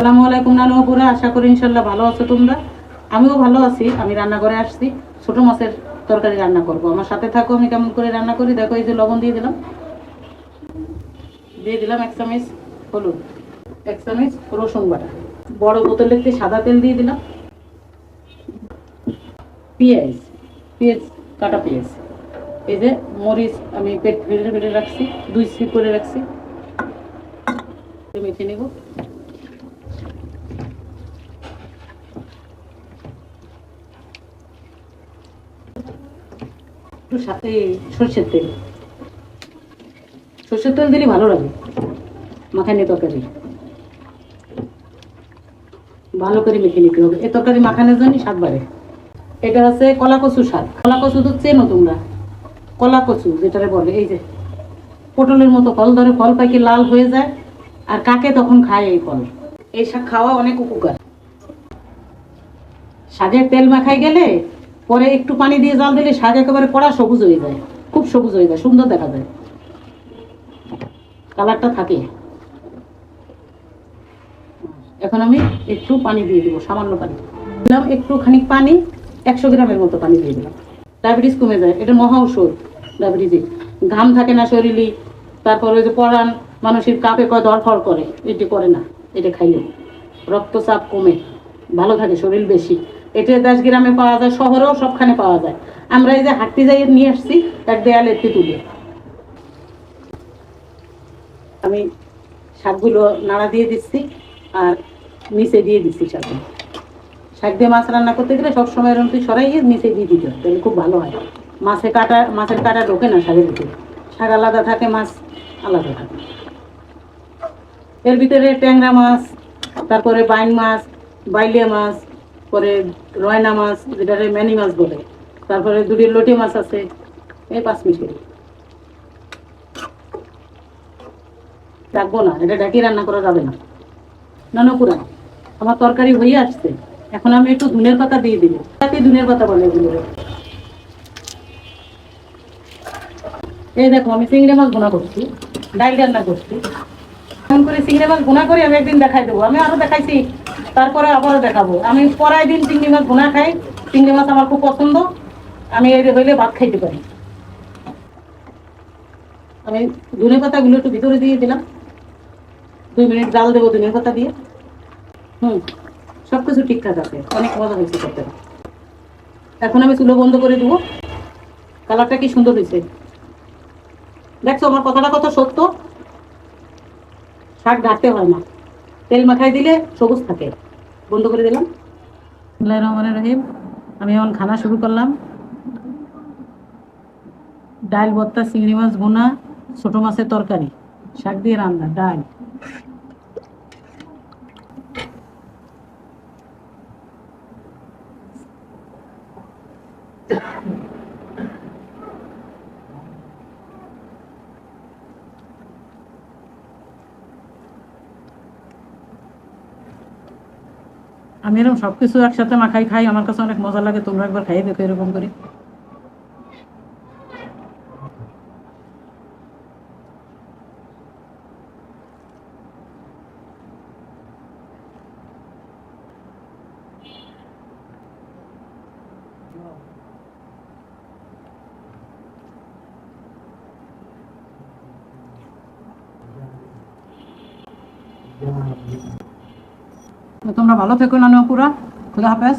আসসালামু আলাইকুম নানু আপুরা, আশা করি ইনশাল্লাহ ভালো আছো তোমরা? আমিও ভালো আছি, আমি রান্না করে আসছি, ছোট মাছের তরকারি রান্না করব। আমার সাথে থাকো, আমি কেমন করে রান্না করি? দেখো, এই যে লবণ দিয়ে দিলাম। দিয়ে দিলাম এক চামচ হলুদ, এক চামচ রসুন বাটা। বড় বোতলে একটি সাদা তেল দিয়ে দিলাম। পেঁয়াজ পেঁয়াজ, কাটা পেঁয়াজ। এই যে মরিচ আমি পেট ফেটে ফেটে রাখছি, দুই সিপ করে রাখছি। মেখে নেব। সাথে সর্ষের তেল। সর্ষের তেল দিলে ভালো লাগে মাখানি তরকারি। ভালো করে মেখে নিতে হবে। এই তরকারি মাখানোর জন্য স্বাদ বাড়ে। এটা কলা শাক কলা কচু তো চেনো তোমরা? কলা কচু যেটারে বলে, এই যে পটলের মতো ফল ধরে ফল পাইকে লাল হয়ে যায়, আর কাকে তখন খায় এই ফল? এই শাক খাওয়া অনেক উপকার। শাকের তেল মাখাই গেলে পরে একটু পানি দিয়ে জাল দিলে শাক একেবারে কড়া সবুজ হয়ে যায়। খুব সবুজ হয়ে যায়, সুন্দর দেখা যায়। কালারটা থাকে। এখন আমি একটু পানি দিয়ে দিব, সামান্য পানি। দিলাম একটু খানিক পানি, একশো গ্রামের মতো পানি দিয়ে দিলাম। ডায়াবেটিস কমে যায়, এটা মহা ঔষধ, ডায়াবেটিসে ঘাম থাকে না শরীরে, তারপরে ওই যে পরাণ, মানুষের কাপে কয় ধরফর করে, এটি করে না, এটা খাইলে। রক্তচাপ কমে, ভালো থাকে শরীর বেশি। এটা দশ গ্রামে পাওয়া যায়, শহরেও সবখানে পাওয়া যায়। আমরা এই যে হাঁটতে যাই নিয়ে আসছি এক দেয়ালে একটি তুলে। আমি শাকগুলো নাড়া দিয়ে দিচ্ছি আর নিচে দিয়ে দিচ্ছি শাকগুলো শাক দিয়ে মাছ রান্না করতে গেলে সবসময় এরকম তুই সরাইয়ে নিচে দিয়ে দিতে তাহলে খুব ভালো হয়। মাছে কাটা, মাছের কাটা ঢোকে না শাকের ভিতরে। শাক আলাদা থাকে, মাছ আলাদা থাকে। এর ভিতরে ট্যাংরা মাছ, তারপরে বাইন মাছ, বাইলে মাছ পরে রয়না মাছ যেটারে ম্যানি মাছ বলে, তারপরে দুটি লটি মাছ আছে, এই পাঁচ মিশালি রাখব না, এটা ঢাকি রান্না করা যাবে না। ননপুরা আমার তরকারি হয়ে আসছে, এখন আমি একটু ধুনের পাতা দিয়ে দিব। তাতে ধুনের পাতা বলে এগুলো এই দেখো, আমি চিংড়ি মাছ বোনা করছি, ডাইল রান্না করছি। ফোন করে চিংড়ি মাছ বোনা করে আমি একদিন দেখাই দেবো। আমি আরও দেখাইছি তারপরে আবারও দেখাবো। আমি পরাই দিন চিংড়ি মাছ বোনা খাই। চিংড়ি মাছ আমার খুব পছন্দ। আমি এই হইলে ভাত খাইতে পারি। আমি ধনে পাতাগুলো একটু ভিতরে দিয়ে দিলাম। দুই মিনিট জাল দেবো ধনে পাতা দিয়ে। হুম সব কিছু ঠিকঠাক আছে। অনেক মজা হয়েছে করতে এখন আমি চুলো বন্ধ করে দেবো। কালারটা কি সুন্দর হয়েছে। দেখছ, আমার কথাটা কত সত্য? শাক ঘাটতে হয় না। তেল মাখাই দিলে সবুজ থাকে। বন্ধ করে দিলাম। বিসমিল্লাহির রহমানির রহিম। আমি এখন খানা শুরু করলাম। ডাল ভর্তা, চিংড়ি মাছ ভুনা, ছোট মাছের তরকারি, শাক দিয়ে রান্না ডাল আমি এরকম সব কিছু একসাথে মাখাই, খাই, আমার কাছে অনেক মজা লাগে, তোমরা একবার খাই দেখো এরকম করে। তো তোমরা ভালো থেকো না পুরা খুদা হাফেজ।